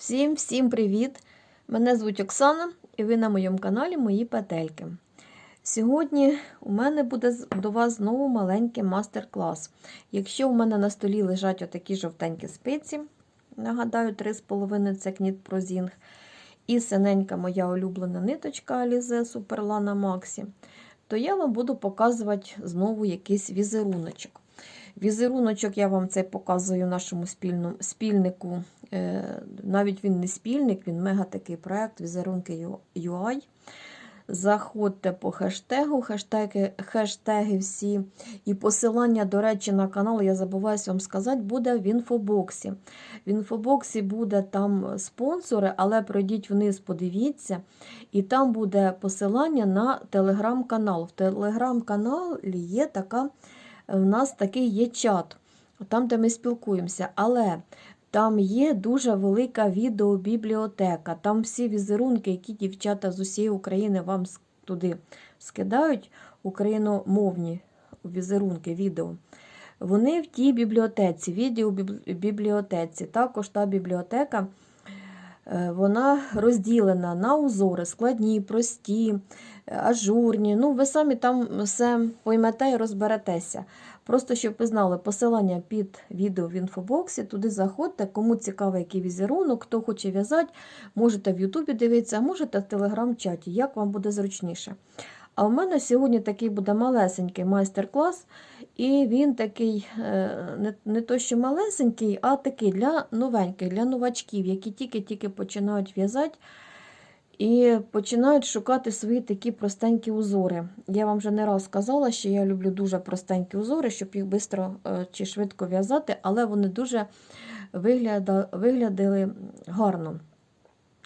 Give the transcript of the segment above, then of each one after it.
Всім всім привіт! Мене звуть Оксана і ви на моєму каналі Мої Петельки. Сьогодні у мене буде до вас знову маленький мастер-клас. Якщо у мене на столі лежать отакі жовтенькі спиці, нагадаю, 3,5 це кніт прозінг, і синенька моя улюблена ниточка Alize Superlana Maxi, то я вам буду показувати знову якийсь візеруночок. Візеруночок я вам цей показую нашому спільному, спільнику. Е, навіть він не спільник, він мега такий проект візерунки UI. Заходьте по хештегу, хештеги, хештеги всі. І посилання, до речі, на канал, я забуваюся вам сказати, буде в інфобоксі. В інфобоксі буде там спонсори, але пройдіть вниз, подивіться. І там буде посилання на телеграм-канал. В телеграм-каналі є така у нас такий є чат, там, де ми спілкуємося, але там є дуже велика відеобібліотека. Там всі візерунки, які дівчата з усієї України вам туди скидають, україномовні візерунки, відео. Вони в тій бібліотеці, відеобібліотеці. Також та бібліотека вона розділена на узори, складні, прості, е, ажурні. Ну, ви самі там все поймете і розберетеся. Просто щоб ви знали, посилання під відео в інфобоксі, туди заходьте, кому цікавий який візерунок, хто хоче в'язати, можете в Ютубі дивитися, а можете в телеграм-чаті, як вам буде зручніше. А у мене сьогодні такий буде малесенький майстер-клас, і він такий е, не, не то, що малесенький, а такий для новеньких, для новачків, які тільки-тільки починають в'язати і починають шукати свої такі простенькі узори. Я вам вже не раз казала, що я люблю дуже простенькі узори, щоб їх швидко чи швидко в'язати, але вони дуже вигляда, виглядали гарно.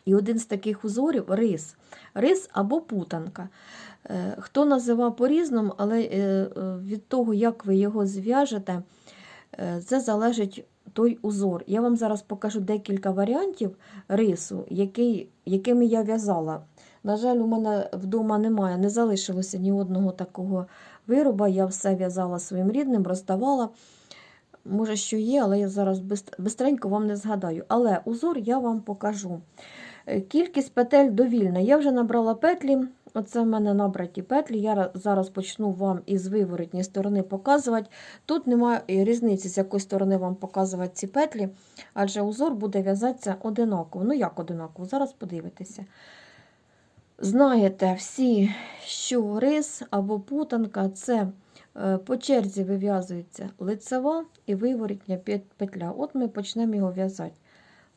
І один з таких узорів рис. Рис або путанка. Е, Хто називав по-різному, але е, е, від того, як ви його зв'яжете, це залежить той узор. Я вам зараз покажу декілька варіантів рису, який, якими я в'язала. На жаль, у мене вдома немає, не залишилося ні одного такого вироба. Я все в'язала своїм рідним, роздавала. Може, що є, але я зараз бистренько вам не згадаю. Але узор я вам покажу. Кількість петель довільна. Я вже набрала петлі. Оце в мене набраті петлі. Я зараз почну вам із виворотньої сторони показувати. Тут немає різниці, з якої сторони вам показувати ці петлі, адже узор буде в'язатися одинаково. Ну, як одинаково? Зараз подивитеся. Знаєте всі, що рис або путанка це е, по черзі вив'язується лицева і виворотня петля. От ми почнемо його в'язати.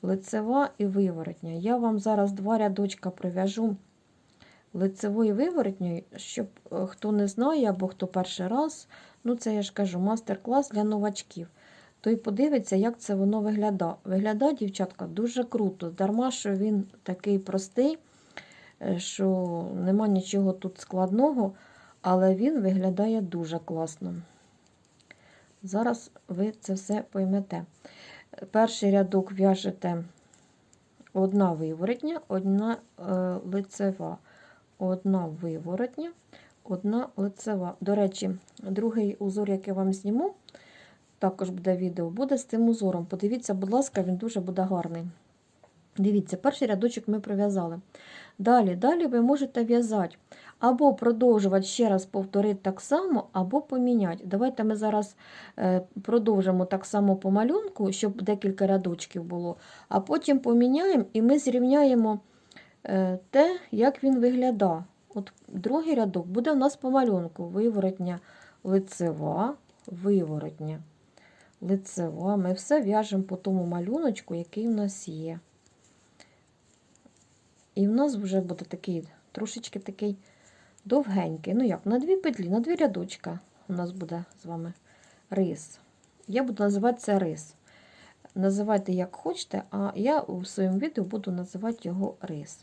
Лицева і виворотня. Я вам зараз два рядочка пров'яжу лицевою виворотньою, щоб е, хто не знає або хто перший раз, ну це я ж кажу, мастер-клас для новачків. Той подивиться, як це воно виглядає. Виглядає, дівчатка, дуже круто. Дарма, що він такий простий, е, що нема нічого тут складного, але він виглядає дуже класно. Зараз ви це все поймете. Перший рядок в'яжете одна виворотня, одна е, лицева, одна виворотня, одна лицева. До речі, другий узор, який я вам зніму, також буде відео, буде з тим узором. Подивіться, будь ласка, він дуже буде гарний. Дивіться, перший рядочок ми пров'язали. Далі, далі ви можете в'язати. Або продовжувати ще раз повторити так само, або поміняти. Давайте ми зараз е, продовжимо так само по малюнку, щоб декілька рядочків було, а потім поміняємо і ми зрівняємо те, як він виглядає. От другий рядок буде у нас по малюнку. Виворотня лицева, виворотня лицева. Ми все в'яжемо по тому малюночку, який у нас є. І в нас вже буде такий трошечки такий довгенький. Ну як, на дві петлі, на дві рядочка у нас буде з вами рис. Я буду називати це рис. Називайте як хочете, а я у своєму відео буду називати його рис.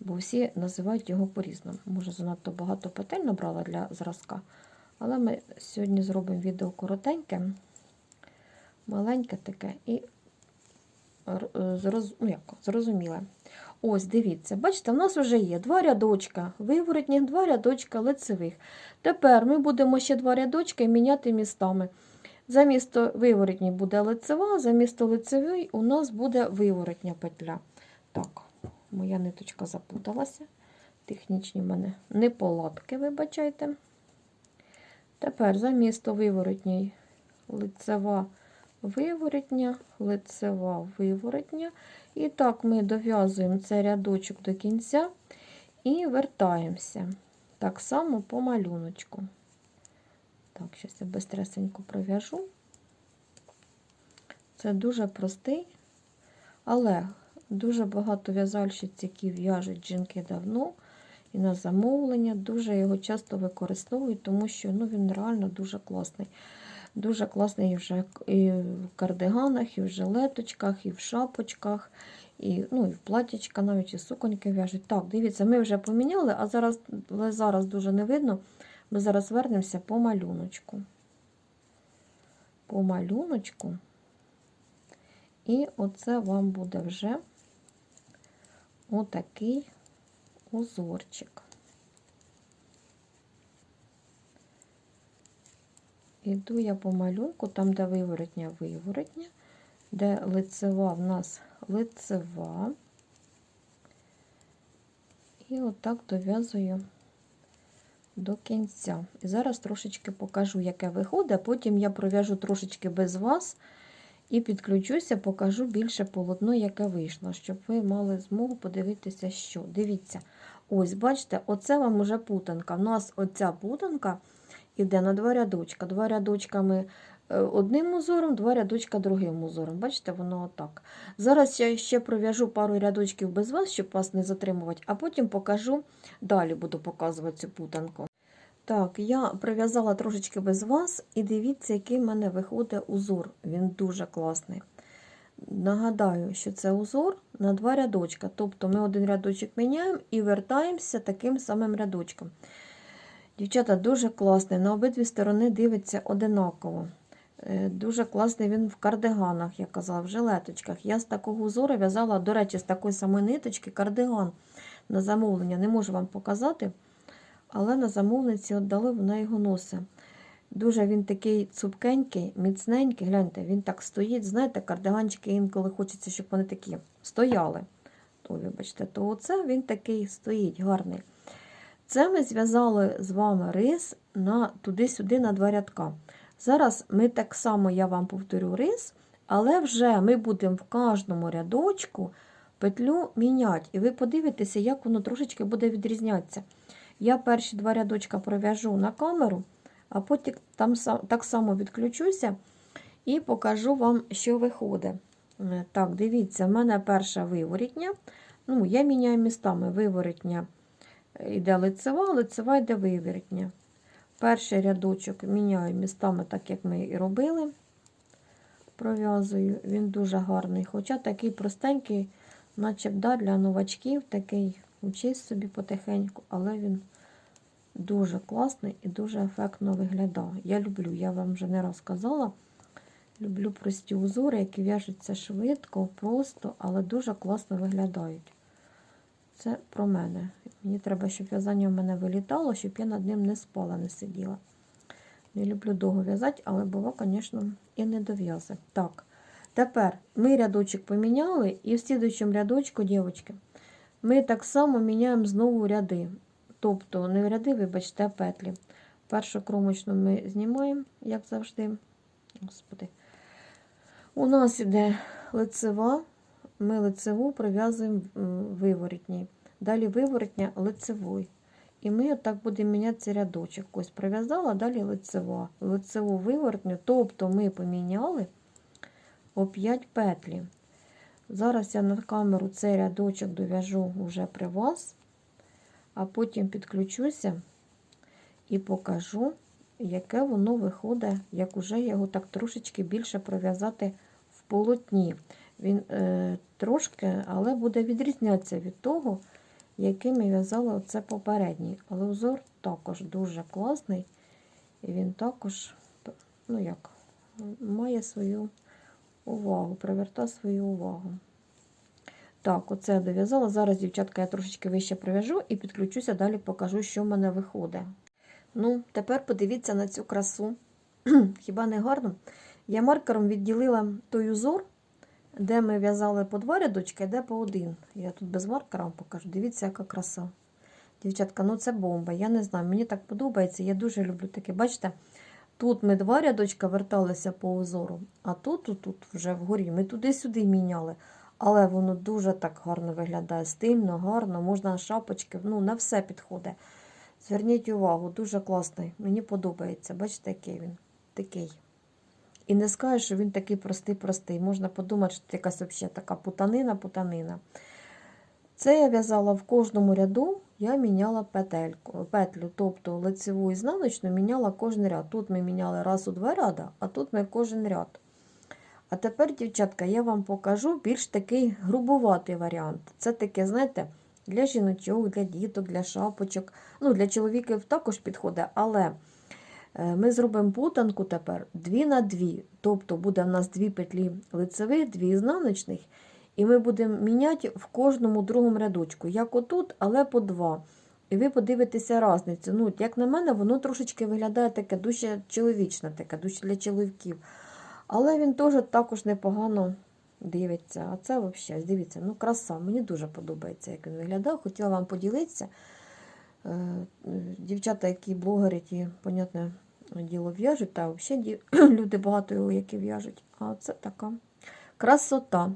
Бо всі називають його по-різному. Може, занадто багато петель набрала для зразка. Але ми сьогодні зробимо відео коротеньке, маленьке таке і е, зроз... ну, як, зрозуміле. Ось, дивіться, бачите, в нас вже є два рядочка виворотніх, два рядочка лицевих. Тепер ми будемо ще два рядочки міняти містами. Замісто виворотній буде лицева, замісто лицевої у нас буде виворотня петля. Так, моя ниточка запуталася. Технічні в мене неполадки, вибачайте. Тепер замісто виворотній лицева виворотня, лицева виворотня. І так ми дов'язуємо цей рядочок до кінця і вертаємося. Так само по малюночку. Так, зараз я бистресенько пров'яжу. Це дуже простий, але дуже багато в'язальщиць, які в'яжуть жінки давно і на замовлення, дуже його часто використовують, тому що ну, він реально дуже класний. Дуже класний вже і в кардиганах, і в жилеточках, і в шапочках, і, ну, і в платічка, навіть і суконьки в'яжуть. Так, дивіться, ми вже поміняли, а зараз, але зараз дуже не видно. Ми зараз вернемося по малюночку. По малюночку. І оце вам буде вже отакий узорчик. Іду я по малюнку, там, де виворотня, виворотня, де лицева в нас лицева. І отак дов'язую до кінця. І зараз трошечки покажу, яке виходить, потім я пров'яжу трошечки без вас і підключуся, покажу більше полотно, яке вийшло, щоб ви мали змогу подивитися, що. Дивіться, ось, бачите, оце вам уже путанка. У нас оця путанка іде на два рядочка. Два рядочка ми е, одним узором, два рядочка другим узором. Бачите, воно отак. Зараз я ще пров'яжу пару рядочків без вас, щоб вас не затримувати, а потім покажу, далі буду показувати цю путанку. Так, я пров'язала трошечки без вас, і дивіться, який в мене виходить узор. Він дуже класний. Нагадаю, що це узор на два рядочка. Тобто ми один рядочок міняємо і вертаємося таким самим рядочком. Дівчата, дуже класний, на обидві сторони дивиться одинаково. Е, Дуже класний він в кардиганах, я казала, в жилеточках. Я з такого узору в'язала, до речі, з такої самої ниточки кардиган на замовлення. Не можу вам показати, але на замовниці віддали, вона його носить. Дуже він такий цупкенький, міцненький. Гляньте, він так стоїть. Знаєте, кардиганчики інколи хочеться, щоб вони такі стояли. То, вибачте, то оце він такий стоїть, гарний. Це ми зв'язали з вами рис на туди-сюди на два рядка. Зараз ми так само, я вам повторю рис, але вже ми будемо в кожному рядочку петлю міняти. І ви подивитеся, як воно трошечки буде відрізнятися. Я перші два рядочка пров'яжу на камеру, а потім там так само відключуся і покажу вам, що виходить. Е, Так, дивіться, в мене перша виворітня. Ну, Я міняю містами виворітня йде лицева, лицева йде виворітня. Перший рядочок міняю містами, так як ми і робили. Пров'язую, він дуже гарний. Хоча такий простенький, наче б да, для новачків, такий учись собі потихеньку, але він дуже класний і дуже ефектно виглядає. Я люблю, я вам вже не раз казала. Люблю прості узори, які в'яжуться швидко, просто, але дуже класно виглядають. Це про мене. Мені треба, щоб в'язання в мене вилітало, щоб я над ним не спала, не сиділа. Не люблю довго в'язати, але було, звісно, і не дов'язи. Так, тепер ми рядочок поміняли, і в слідуючому рядочку, дівчатки, ми так само міняємо знову ряди. Тобто, не ряди, вибачте, а петлі. Першу кромочну ми знімаємо, як завжди. Господи. У нас іде лицева, ми лицеву прив'язуємо виворотній. Далі виворотня лицевой. І ми отак будемо міняти рядочок. Ось прив'язала, далі лицева. Лицеву виворотню, тобто ми поміняли о 5 петлі. Зараз я на камеру цей рядочок дов'яжу вже при вас, а потім підключуся і покажу, яке воно виходить, як уже його так трошечки більше пров'язати в полотні. Він е, трошки, але буде відрізнятися від того, яким я в'язала оце попередній. Але узор також дуже класний. І він також, ну як, має свою увагу, привертає свою увагу. Так, оце я дов'язала. Зараз, дівчатка, я трошечки вище прив'яжу і підключуся, далі покажу, що в мене виходить. Ну, тепер подивіться на цю красу. Хіба не гарно? Я маркером відділила той узор, де ми в'язали по два рядочки, а де по один. Я тут без маркера вам покажу. Дивіться, яка краса. Дівчатка, ну це бомба. Я не знаю, мені так подобається. Я дуже люблю таке. Бачите, тут ми два рядочка верталися по узору, а тут, тут, вже вгорі. Ми туди-сюди міняли. Але воно дуже так гарно виглядає. Стильно, гарно, можна шапочки, ну, на все підходить. Зверніть увагу, дуже класний. Мені подобається. Бачите, який він такий. І не скажеш, що він такий простий-простий. Можна подумати, що це якась взагалі така путанина-путанина. Це я в'язала в кожному ряду, я міняла петельку, петлю, тобто лицеву і ізнаночну міняла кожен ряд. Тут ми міняли раз у два ряда, а тут ми кожен ряд. А тепер, дівчатка, я вам покажу більш такий грубуватий варіант. Це таке, знаєте, для жіночок, для діток, для шапочок. Ну, для чоловіків також підходить, але е, ми зробимо путанку тепер дві на дві. Тобто буде в нас дві петлі лицевих, дві ізнаночних. І ми будемо міняти в кожному другому рядочку, як отут, але по два. І ви подивитеся різницю. Ну, як на мене, воно трошечки виглядає таке дуже чоловічне, таке, дуже для чоловіків. Але він теж також непогано дивиться. А це взагалі, дивіться, ну краса. Мені дуже подобається, як він виглядав. Хотіла вам поділитися. Е, Дівчата, які блогери, ті, понятне діло, в'яжуть, та взагалі люди багато які в'яжуть. А це така красота.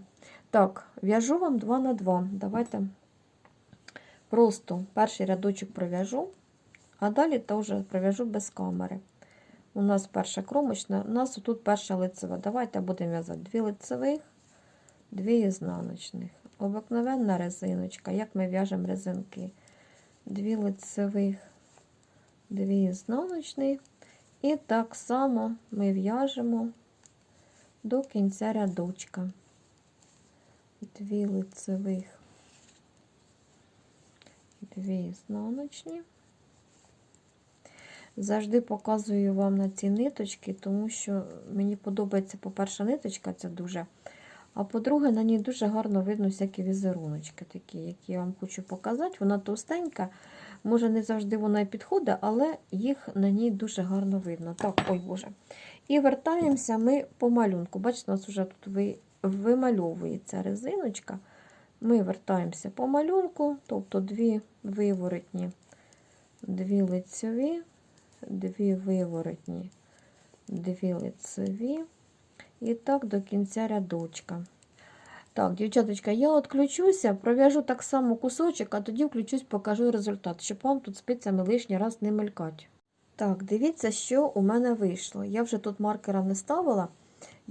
Так, в'яжу вам 2 на 2. Давайте просто перший рядочок пров'яжу, а далі теж пров'яжу без камери. У нас перша кромочна, у нас тут перша лицева. Давайте будемо в'язати дві лицевих, дві ізнаночних. Обикновенна резиночка, як ми в'яжемо резинки. Дві лицевих, дві ізнаночних. І так само ми в'яжемо до кінця рядочка. Дві лицевих, дві ізнаночні. Завжди показую вам на ці ниточки, тому що мені подобається, по-перше, ниточка ця дуже. А по-друге, на ній дуже гарно видно всякі візеруночки, такі, які я вам хочу показати. Вона товстенька, може, не завжди вона і підходить, але їх на ній дуже гарно видно. Так, ой Боже. І вертаємося ми по малюнку. Бачите, у нас вже тут ви, вимальовується резиночка. Ми вертаємося по малюнку, тобто дві виворотні, дві лицьові дві виворотні, дві лицеві. І так до кінця рядочка. Так, дівчаточка, я відключуся, пров'яжу так само кусочок, а тоді включусь, покажу результат, щоб вам тут спицями лишній раз не мелькати. Так, дивіться, що у мене вийшло. Я вже тут маркера не ставила.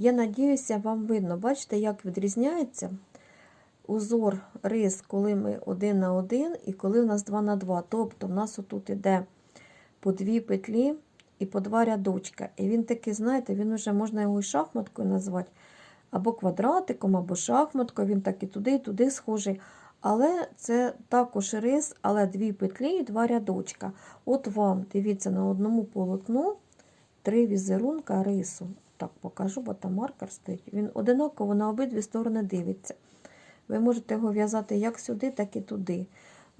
Я надіюся, вам видно, бачите, як відрізняється узор рис, коли ми один на один і коли у нас 2 на 2. Тобто, в нас отут іде по дві петлі і по два рядочка. І він такий, знаєте, він вже можна його і шахматкою назвати, або квадратиком, або шахматкою. Він так і туди, і туди схожий. Але це також рис, але дві петлі і два рядочка. От вам, дивіться, на одному полотну три візерунка рису. Так, покажу, бо там маркер стоїть. Він одинаково на обидві сторони дивиться. Ви можете його в'язати як сюди, так і туди.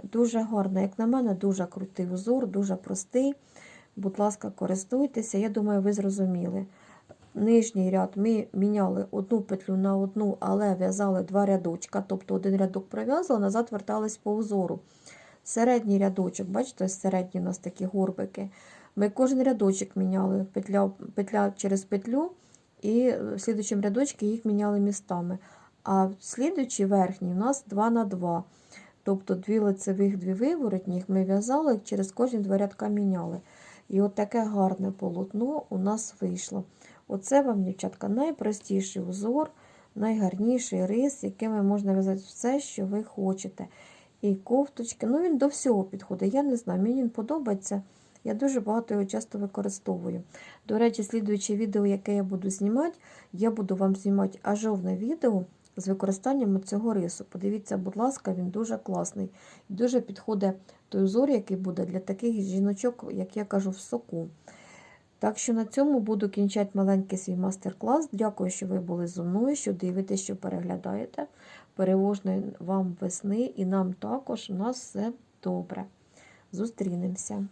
Дуже гарно, як на мене, дуже крутий узор, дуже простий. Будь ласка, користуйтеся, я думаю, ви зрозуміли. Нижній ряд ми міняли одну петлю на одну, але в'язали два рядочка, тобто один рядок пров'язали, назад вертались по узору. Середній рядочок, бачите, ось у нас такі горбики. Ми кожен рядочок міняли петля, петля через петлю, і в слідчому рядочку їх міняли містами. А в слідуючий верхній у нас 2 на 2. Тобто дві лицевих, дві виворотніх ми в'язали, через кожні два рядка міняли. І от таке гарне полотно у нас вийшло. Оце вам, дівчатка, найпростіший узор, найгарніший рис, якими можна в'язати все, що ви хочете. І кофточки, ну він до всього підходить. Я не знаю, мені він подобається. Я дуже багато його часто використовую. До речі, слідуюче відео, яке я буду знімати, я буду вам знімати ажовне відео з використанням цього рису. Подивіться, будь ласка, він дуже класний. Дуже підходить той узор, який буде для таких жіночок, як я кажу, в соку. Так що на цьому буду кінчати маленький свій мастер-клас. Дякую, що ви були зі мною, що дивитесь, що переглядаєте. Перевожної вам весни і нам також у нас все добре. Зустрінемося.